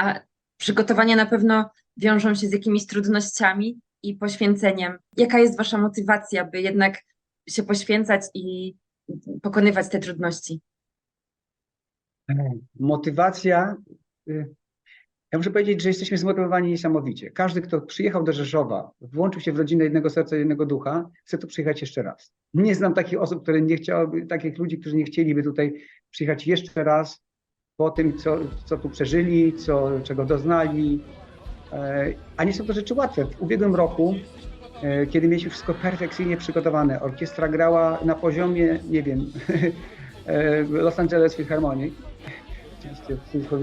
A przygotowania na pewno wiążą się z jakimiś trudnościami i poświęceniem. Jaka jest Wasza motywacja, by jednak się poświęcać i pokonywać te trudności? Motywacja. y, Ja muszę powiedzieć, że jesteśmy zmotywowani niesamowicie. Każdy, kto przyjechał do Rzeszowa, włączył się w rodzinę jednego serca, jednego ducha, chce tu przyjechać jeszcze raz. Nie znam takich osób, które nie chciałyby, takich ludzi, którzy nie chcieliby tutaj przyjechać jeszcze raz po tym, co, co tu przeżyli, co, czego doznali. E, A nie są to rzeczy łatwe. W ubiegłym roku, e, kiedy mieliśmy wszystko perfekcyjnie przygotowane, orkiestra grała na poziomie, nie wiem, e, Los Angeles Philharmonic,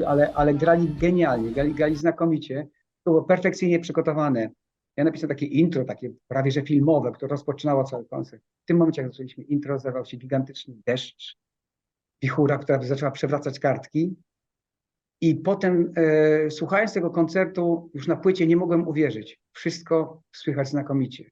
ale, ale grali genialnie, grali, grali znakomicie. To było perfekcyjnie przygotowane. Ja napisałem takie intro, takie prawie że filmowe, które rozpoczynało cały koncert. W tym momencie, jak zaczęliśmy intro, zerwał się gigantyczny deszcz, wichura, która zaczęła przewracać kartki. I potem, e, słuchając tego koncertu, już na płycie nie mogłem uwierzyć. Wszystko słychać znakomicie.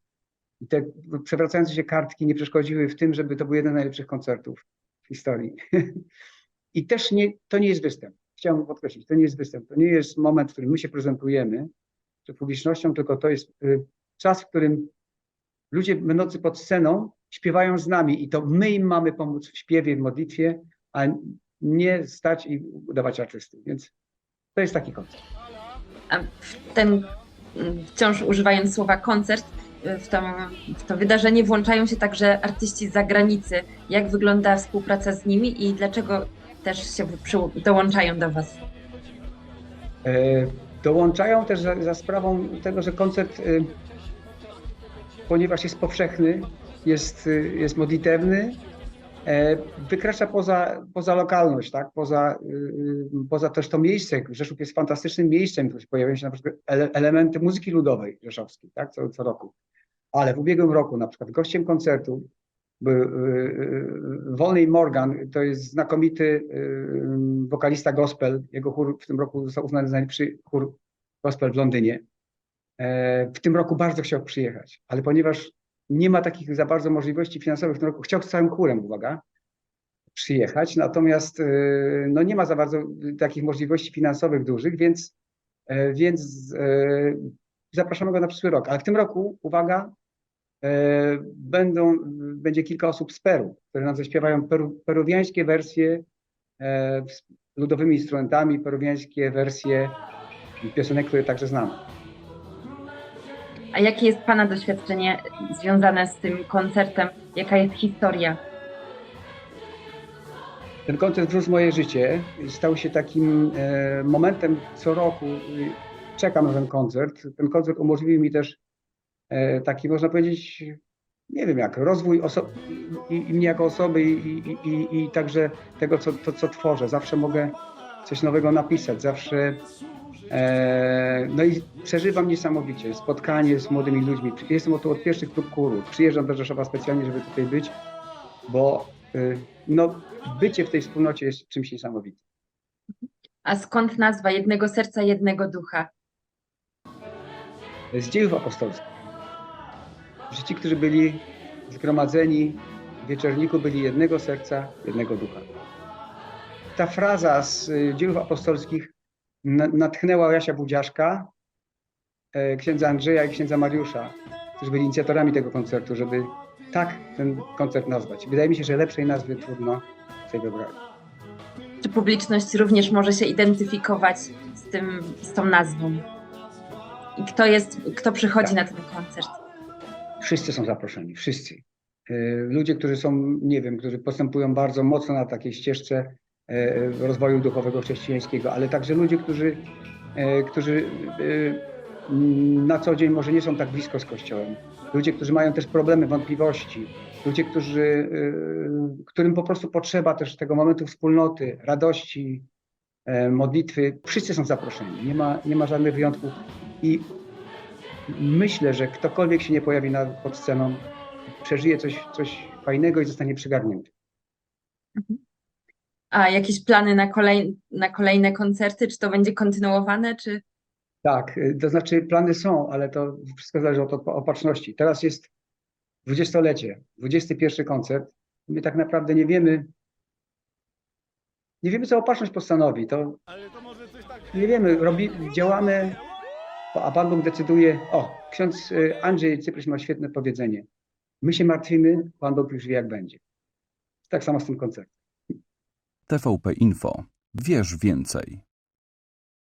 I te przewracające się kartki nie przeszkodziły w tym, żeby to był jeden z najlepszych koncertów w historii. I też nie, to nie jest występ. Chciałbym podkreślić, to nie jest występ. To nie jest moment, w którym my się prezentujemy przed publicznością, tylko to jest y, czas, w którym ludzie będący pod sceną śpiewają z nami i to my im mamy pomóc w śpiewie, w modlitwie, a nie stać i udawać artysty. Więc to jest taki koncert. A ten, wciąż używając słowa koncert, w to, w to wydarzenie włączają się także artyści z zagranicy. Jak wygląda współpraca z nimi i dlaczego też się dołączają do Was? E, Dołączają też za, za sprawą tego, że koncert, y, ponieważ jest powszechny, jest, y, jest modlitewny, e, wykracza poza, poza lokalność, tak? poza, y, y, poza też to miejsce. Rzeszów jest fantastycznym miejscem, pojawiają się na przykład ele, elementy muzyki ludowej rzeszowskiej tak? co, co roku. Ale w ubiegłym roku na przykład gościem koncertu był y, Wolnej Morgan, to jest znakomity wokalista gospel. Jego chór w tym roku został uznany za najlepszy chór gospel w Londynie. E, W tym roku bardzo chciał przyjechać, ale ponieważ nie ma takich za bardzo możliwości finansowych w tym roku, chciał z całym chórem, uwaga, przyjechać, natomiast y, no nie ma za bardzo takich możliwości finansowych dużych, więc, e, więc e, zapraszamy go na przyszły rok. Ale w tym roku, uwaga, będą, będzie kilka osób z Peru, które nam zaśpiewają peru, peruwiańskie wersje ludowymi instrumentami, peruwiańskie wersje piosenek, które także znamy. A jakie jest Pana doświadczenie związane z tym koncertem? Jaka jest historia? Ten koncert Wróć moje życie stał się takim e, momentem co roku. y, Czekam na ten koncert. Ten koncert umożliwił mi też e, taki, można powiedzieć, nie wiem jak, rozwój oso- i, i mnie jako osoby i, i, i, także tego, co, to, co tworzę. Zawsze mogę coś nowego napisać, zawsze e, no i przeżywam niesamowicie spotkanie z młodymi ludźmi. Jestem tu od pierwszych prób chóru. Przyjeżdżam do Rzeszowa specjalnie, żeby tutaj być, bo y, no, bycie w tej wspólnocie jest czymś niesamowitym. A skąd nazwa jednego serca, jednego ducha? z dziejów apostolskich. Że ci, którzy byli zgromadzeni w wieczorniku, byli jednego serca, jednego ducha. Ta fraza z y, dziejów apostolskich natchnęła Jasia Budziaszka, e, księdza Andrzeja i księdza Mariusza, którzy byli inicjatorami tego koncertu, żeby tak ten koncert nazwać. Wydaje mi się, że lepszej nazwy trudno sobie wybrać. Czy publiczność również może się identyfikować z, tym, z tą nazwą? I kto jest, kto przychodzi na ten koncert? Wszyscy są zaproszeni, wszyscy. E, Ludzie, którzy są, nie wiem, którzy postępują bardzo mocno na takiej ścieżce rozwoju duchowego chrześcijańskiego, ale także ludzie, którzy, e, którzy e, na co dzień może nie są tak blisko z Kościołem. Ludzie, którzy mają też problemy, wątpliwości. Ludzie, którzy, e, którym po prostu potrzeba też tego momentu wspólnoty, radości, e, modlitwy. Wszyscy są zaproszeni, nie ma, nie ma żadnych wyjątków. I myślę, że ktokolwiek się nie pojawi na, pod sceną, przeżyje coś, coś fajnego i zostanie przygarnięty. A jakieś plany na, kolej, na kolejne koncerty? Czy to będzie kontynuowane, czy Tak, y, to znaczy plany są, ale to wszystko zależy od opatrzności. Teraz jest dwudziestolecie, 21 koncert. My tak naprawdę nie wiemy, nie wiemy, co opatrzność postanowi. To Nie wiemy, robi, działamy, a Pan Bóg decyduje. O, ksiądz y, Andrzej Cypryś ma świetne powiedzenie. My się martwimy, Pan Bóg już wie, jak będzie. Tak samo z tym koncertem. TVP Info. Wiesz więcej.